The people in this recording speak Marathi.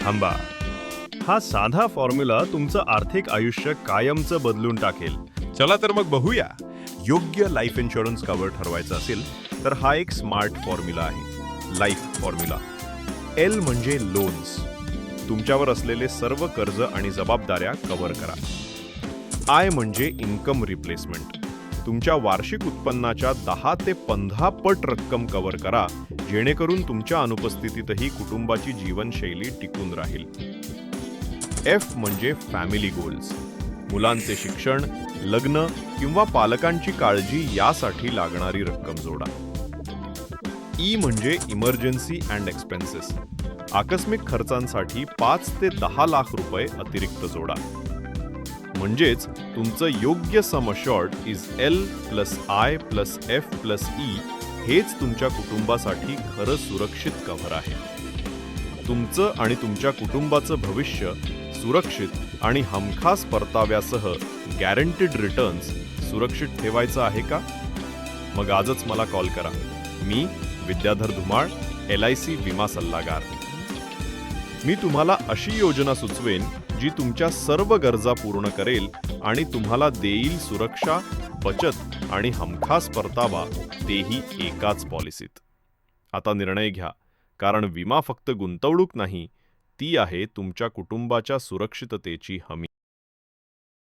थांबा. हा साधा फॉर्म्युला तुमचं आर्थिक आयुष्य कायमचं बदलून टाकेल. चला तर मग बघूया. योग्य लाईफ इन्शुरन्स कव्हर ठरवायचं असेल तर हा एक स्मार्ट फॉर्म्युला आहे. लाईफ फॉर्म्युला एल म्हणजे लोन्स तुमच्यावर असलेले सर्व कर्ज आणि जबाबदाऱ्या कव्हर करा. आय म्हणजे इन्कम रिप्लेसमेंट तुमच्या वार्षिक उत्पन्नाच्या दहा ते पंधरा पट रक्कम कव्हर करा. जेणेकरून तुमच्या अनुपस्थितीतही कुटुंबाची जीवनशैली टिकून राहील. एफ म्हणजे फॅमिली गोल्स मुलांचे शिक्षण लग्न किंवा पालकांची काळजी यासाठी लागणारी रक्कम जोडा. ई म्हणजे इमर्जन्सी अँड एक्सपेन्सेस आकस्मिक खर्चांसाठी पाच ते दहा लाख रुपये अतिरिक्त जोडा. म्हणजेच तुमचं योग्य sum short is L plus I plus F plus E हेच तुमच्या कुटुंबासाठी खरं सुरक्षित कव्हर आहे. तुमचं आणि तुमच्या कुटुंबाचं भविष्य सुरक्षित आणि हमखास परताव्यासह गॅरंटीड रिटर्न्स सुरक्षित ठेवायचं आहे का? मग आजच मला कॉल करा. मी Vidyadhar Dhumal L I C विमा सल्लागार. मी तुम्हाला अशी योजना सुचवेन जी तुमच्या सर्व गरजा पूर्ण करेल आणि तुम्हाला देईल सुरक्षा बचत आणि हमखास परतावा तेही एकाच पॉलिसीत. आता निर्णय घ्या कारण विमा फक्त गुंतवणूक नाही ती आहे तुमच्या कुटुंबाच्या सुरक्षिततेची हमी.